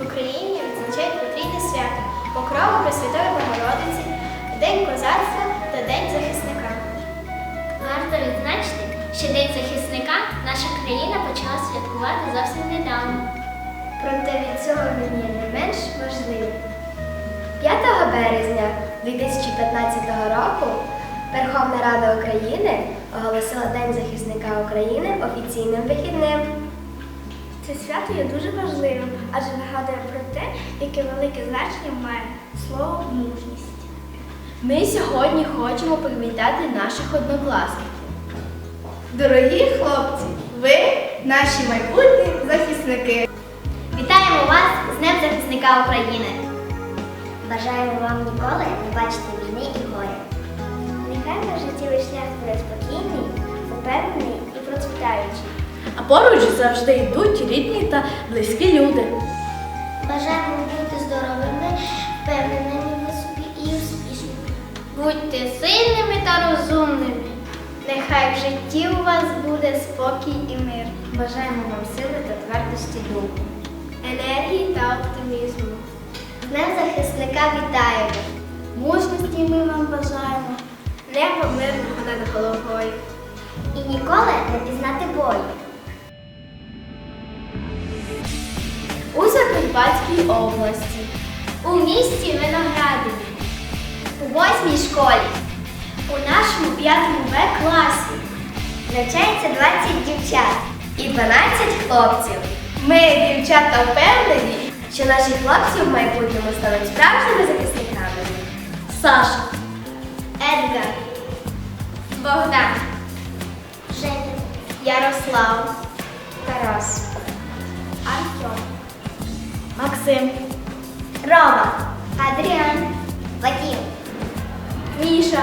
В Україні відзначають потрійне свято, покрови Пресвятої Богородиці, День козацтва та День захисника. Варто відзначити, що День захисника наша країна почала святкувати зовсім недавно. Проте від цього він є не менш важливим. 5 березня 2015 року Верховна Рада України оголосила День захисника України офіційним вихідним. Це свято є дуже важливим, адже нагадує про те, яке велике значення має слово мужність. Ми сьогодні хочемо привітати наших однокласників. Дорогі хлопці, ви наші майбутні захисники. Вітаємо вас з Днем захисника України! Бажаємо вам ніколи не бачити війни і горя. Нехай ваш життєвий шлях буде спокійний, упевнений і процвітаючий. Поруч завжди йдуть рідні та близькі люди. Бажаємо бути здоровими, впевненими в собі і успішними. Будьте сильними та розумними. Нехай в житті у вас буде спокій і мир, Бажаємо вам сили та твердості духу. енергії та оптимізму. Днем захисника вітаємо! Мужності ми вам бажаємо, неба мирного над головою. І ніколи не пізнати бою. Закарпатській області. У місті Виноградові. У восьмій школі. У нашому п'ятому Б класі. Навчається 20 дівчат і 12 хлопців. Ми, дівчата, впевнені, Що наші хлопці в майбутньому стануть справжніми захисниками. Саша. Едгар, Богдан, Женя, Ярослав, Тарас, Максим. Рома, Адріан, Вадим, Міша,